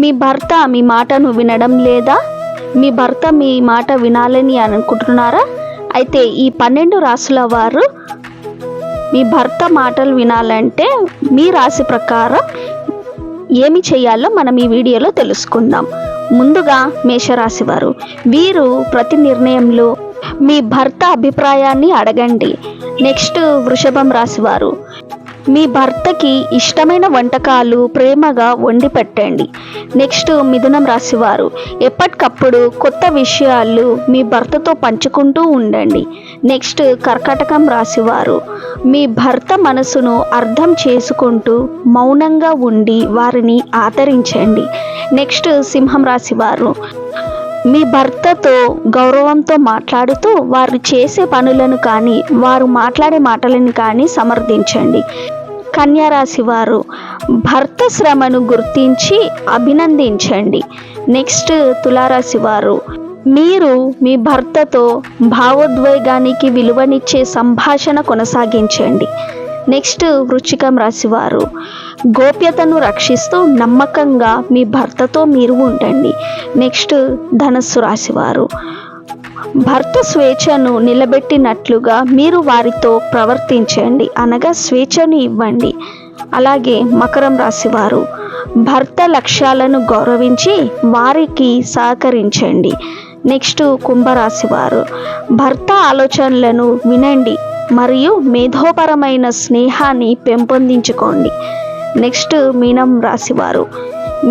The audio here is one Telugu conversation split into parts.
మీ భర్త మీ మాటను వినడం లేదా? మీ భర్త మీ మాట వినాలని అనుకుంటున్నారా? అయితే ఈ పన్నెండు రాసుల వారు మీ భర్త మాటలు వినాలంటే మీ రాశి ప్రకారం ఏమి చేయాలో మనం ఈ వీడియోలో తెలుసుకుందాం. ముందుగా మేషరాశి వారు వీరు ప్రతి నిర్ణయంలో మీ భర్త అభిప్రాయాన్ని అడగండి. నెక్స్ట్ వృషభం రాశివారు మీ భర్తకి ఇష్టమైన వంటకాలు ప్రేమగా వండి పెట్టండి. నెక్స్ట్ మిథునం రాశివారు ఎప్పటికప్పుడు కొత్త విషయాలు మీ భర్తతో పంచుకుంటూ ఉండండి. నెక్స్ట్ కర్కటకం రాశివారు మీ భర్త మనసును అర్థం చేసుకుంటూ మౌనంగా ఉండి వారిని ఆదరించండి. నెక్స్ట్ సింహం రాశివారు మీ భర్తతో గౌరవంతో మాట్లాడుతూ వారు చేసే పనులను కానీ వారు మాట్లాడే మాటలను కానీ సమర్థించండి. కన్యారాశి వారు భర్త శ్రమను గుర్తించి అభినందించండి. నెక్స్ట్ తులారాశి వారు మీరు మీ భర్తతో భావోద్వేగానికి విలువనిచ్చే సంభాషణ కొనసాగించండి. నెక్స్ట్ వృచ్చికం రాశి వారు గోప్యతను రక్షిస్తూ నమ్మకంగా మీ భర్తతో మీరు ఉండండి. నెక్స్ట్ ధనస్సు రాశివారు. భర్త స్వేచ్ఛను నిలబెట్టినట్లుగా మీరు వారితో ప్రవర్తించండి. అనగా స్వేచ్ఛను ఇవ్వండి. అలాగే మకరం రాశివారు. భర్త లక్ష్యాలను గౌరవించి వారికి సహకరించండి. నెక్స్ట్ కుంభరాశి వారు భర్త ఆలోచనలను వినండి మరియు మేధోపరమైన స్నేహాన్ని పెంపొందించుకోండి. నెక్స్ట్ మీనం రాశివారు.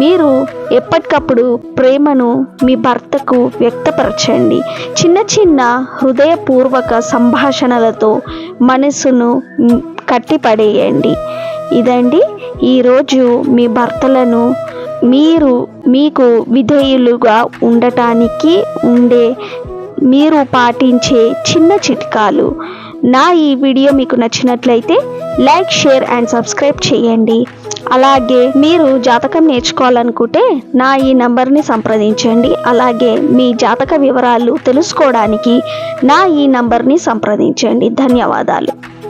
మీరు ఎప్పటికప్పుడు ప్రేమను మీ భర్తకు వ్యక్తపరచండి. చిన్న చిన్న హృదయపూర్వక సంభాషణలతో మనసును కట్టిపడేయండి. ఇదండి ఈరోజు మీ భర్తలను మీరు మీకు విధేయులుగా ఉండటానికి ఉండే మీరు పాటించే చిన్న చిట్కాలు. నా ఈ వీడియో మీకు నచ్చినట్లయితే లైక్ షేర్ అండ్ సబ్స్క్రైబ్ చేయండి. అలాగే మీరు జాతకం నేర్చుకోవాలనుకుంటే నా ఈ నంబర్ని సంప్రదించండి. అలాగే మీ జాతక వివరాలు తెలుసుకోవడానికి నా ఈ నంబర్ని సంప్రదించండి. ధన్యవాదాలు.